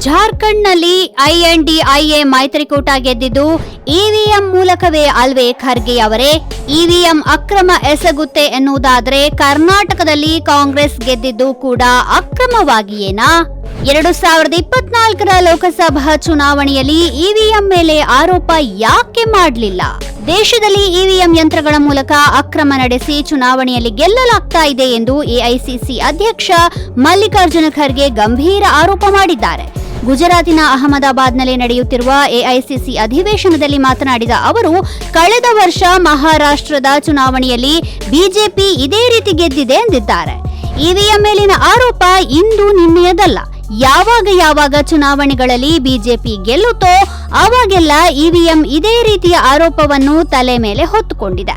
ಜಾರ್ಖಂಡ್ನಲ್ಲಿ ಐಎನ್ಡಿಐಎ ಮೈತ್ರಿಕೂಟ ಗೆದ್ದಿದ್ದು ಇವಿಎಂ ಮೂಲಕವೇ ಅಲ್ವೇ ಖರ್ಗೆ ಅವರೇ. ಇವಿಎಂ ಅಕ್ರಮ ಎಸಗುತ್ತೆ ಎನ್ನುವುದಾದ್ರೆ ಕರ್ನಾಟಕದಲ್ಲಿ ಕಾಂಗ್ರೆಸ್ ಗೆದ್ದಿದ್ದು ಕೂಡ ಅಕ್ರಮವಾಗಿಯೇನಾ? ಎರಡು ಸಾವಿರದ ಇಪ್ಪತ್ನಾಲ್ಕರ ಲೋಕಸಭಾ ಚುನಾವಣೆಯಲ್ಲಿ ಇವಿಎಂ ಮೇಲೆ ಆರೋಪ ಯಾಕೆ ಮಾಡಲಿಲ್ಲ? ದೇಶದಲ್ಲಿ ಇವಿಎಂ ಯಂತ್ರಗಳ ಮೂಲಕ ಅಕ್ರಮ ನಡೆಸಿ ಚುನಾವಣೆಯಲ್ಲಿ ಗೆಲ್ಲಲಾಗ್ತಾ ಇದೆ ಎಂದು ಎಐಸಿಸಿ ಅಧ್ಯಕ್ಷ ಮಲ್ಲಿಕಾರ್ಜುನ ಖರ್ಗೆ ಗಂಭೀರ ಆರೋಪ ಮಾಡಿದ್ದಾರೆ. ಗುಜರಾತಿನ ಅಹಮದಾಬಾದ್ನಲ್ಲಿ ನಡೆಯುತ್ತಿರುವ ಎಐಸಿಸಿ ಅಧಿವೇಶನದಲ್ಲಿ ಮಾತನಾಡಿದ ಅವರು, ಕಳೆದ ವರ್ಷ ಮಹಾರಾಷ್ಟ್ರದ ಚುನಾವಣೆಯಲ್ಲಿ ಬಿಜೆಪಿ ಇದೇ ರೀತಿ ಗೆದ್ದಿದೆ ಎಂದಿದ್ದಾರೆ. ಇವಿಎಂ ಮೇಲಿನ ಆರೋಪ ಇಂದು ನಿನ್ನೆಯದಲ್ಲ. ಯಾವಾಗ ಯಾವಾಗ ಚುನಾವಣೆಗಳಲ್ಲಿ ಬಿಜೆಪಿ ಗೆಲ್ಲುತ್ತೋ, ಆವಾಗೆಲ್ಲ ಇವಿಎಂ ಇದೇ ರೀತಿಯ ಆರೋಪವನ್ನು ತಲೆ ಮೇಲೆ ಹೊತ್ತುಕೊಂಡಿದೆ.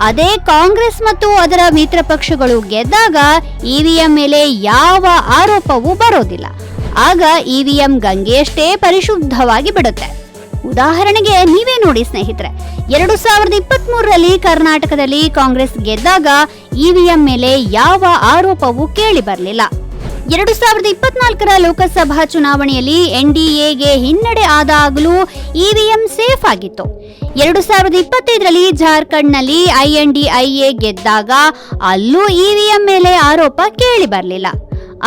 ಅದೇ ಕಾಂಗ್ರೆಸ್ ಮತ್ತು ಅದರ ಮಿತ್ರ ಪಕ್ಷಗಳು ಗೆದ್ದಾಗ ಇವಿಎಂ ಮೇಲೆ ಯಾವ ಆರೋಪವೂ ಬರೋದಿಲ್ಲ. ಆಗ ಇವಿಎಂ ಗಂಗೆಯಷ್ಟೇ ಪರಿಶುದ್ಧವಾಗಿ ಬಿಡುತ್ತೆ. ಉದಾಹರಣೆಗೆ ನೀವೇ ನೋಡಿ ಸ್ನೇಹಿತರೆ, ಎರಡು ಸಾವಿರದ ಇಪ್ಪತ್ತ್ ಮೂರರಲ್ಲಿ ಕರ್ನಾಟಕದಲ್ಲಿ ಕಾಂಗ್ರೆಸ್ ಗೆದ್ದಾಗ ಇವಿಎಂ ಮೇಲೆ ಯಾವ ಆರೋಪವೂ ಕೇಳಿ ಬರಲಿಲ್ಲ. ಎರಡು ಸಾವಿರದ ಇಪ್ಪತ್ನಾಲ್ಕರ ಲೋಕಸಭಾ ಚುನಾವಣೆಯಲ್ಲಿ ಎನ್ಡಿಎಗೆ ಹಿನ್ನಡೆ ಆದಾಗಲೂ ಇವಿಎಂ ಸೇಫ್ ಆಗಿತ್ತು. ಎರಡು ಸಾವಿರದ ಇಪ್ಪತ್ತೈದರಲ್ಲಿ ಜಾರ್ಖಂಡ್ನಲ್ಲಿ ಐಎನ್ಡಿಐಎ ಗೆದ್ದಾಗ ಅಲ್ಲೂ ಇವಿಎಂ ಮೇಲೆ ಆರೋಪ ಕೇಳಿ ಬರಲಿಲ್ಲ.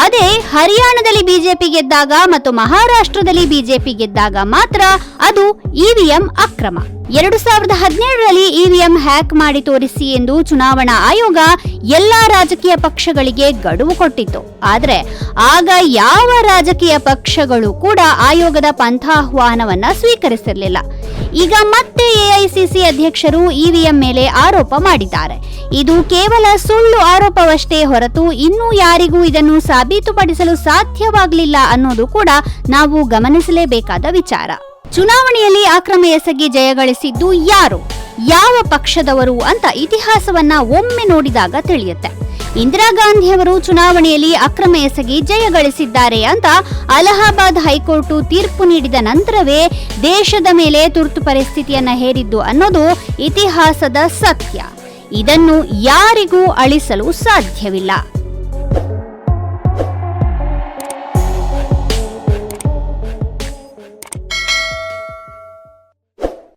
ಅದೇ ಹರಿಯಾಣದಲ್ಲಿ ಬಿಜೆಪಿ ಗೆದ್ದಾಗ ಮತ್ತು ಮಹಾರಾಷ್ಟ್ರದಲ್ಲಿ ಬಿಜೆಪಿ ಗೆದ್ದಾಗ ಮಾತ್ರ ಅದು ಇವಿಎಂ ಅಕ್ರಮ. ಎರಡು ಸಾವಿರದ ಹದಿನೇಳರಲ್ಲಿ ಇವಿಎಂ ಹ್ಯಾಕ್ ಮಾಡಿ ತೋರಿಸಿ ಎಂದು ಚುನಾವಣಾ ಆಯೋಗ ಎಲ್ಲಾ ರಾಜಕೀಯ ಪಕ್ಷಗಳಿಗೆ ಗಡುವು ಕೊಟ್ಟಿತ್ತು. ಆದರೆ ಆಗ ಯಾವ ರಾಜಕೀಯ ಪಕ್ಷಗಳು ಕೂಡ ಆಯೋಗದ ಪಂಥಾಹ್ವಾನವನ್ನ ಸ್ವೀಕರಿಸಿರಲಿಲ್ಲ. ಈಗ ಮತ್ತೆ ಎಐಸಿಸಿ ಅಧ್ಯಕ್ಷರು ಇವಿಎಂ ಮೇಲೆ ಆರೋಪ ಮಾಡಿದ್ದಾರೆ. ಇದು ಕೇವಲ ಸುಳ್ಳು ಆರೋಪವಷ್ಟೇ ಹೊರತು ಇನ್ನೂ ಯಾರಿಗೂ ಇದನ್ನು ಸಾಬೀತುಪಡಿಸಲು ಸಾಧ್ಯವಾಗಲಿಲ್ಲ ಅನ್ನೋದು ಕೂಡ ನಾವು ಗಮನಿಸಲೇಬೇಕಾದ ವಿಚಾರ. ಚುನಾವಣೆಯಲ್ಲಿ ಅಕ್ರಮ ಎಸಗಿ ಜಯಗಳಿಸಿದ್ದು ಯಾರು? ಯಾವ ಪಕ್ಷದವರು ಅಂತ ಇತಿಹಾಸವನ್ನ ಒಮ್ಮೆ ನೋಡಿದಾಗ ತಿಳಿಯುತ್ತೆ. ಇಂದಿರಾ ಗಾಂಧಿಯವರು ಚುನಾವಣೆಯಲ್ಲಿ ಅಕ್ರಮ ಎಸಗಿ ಜಯಗಳಿಸಿದ್ದಾರೆ ಅಂತ ಅಲಹಾಬಾದ್ ಹೈಕೋರ್ಟ್ ತೀರ್ಪು ನೀಡಿದ ನಂತರವೇ ದೇಶದ ಮೇಲೆ ತುರ್ತು ಪರಿಸ್ಥಿತಿಯನ್ನು ಹೇರಿದ್ದು ಅನ್ನೋದು ಇತಿಹಾಸದ ಸತ್ಯ. ಇದನ್ನು ಯಾರಿಗೂ ಅಳಿಸಲು ಸಾಧ್ಯವಿಲ್ಲ.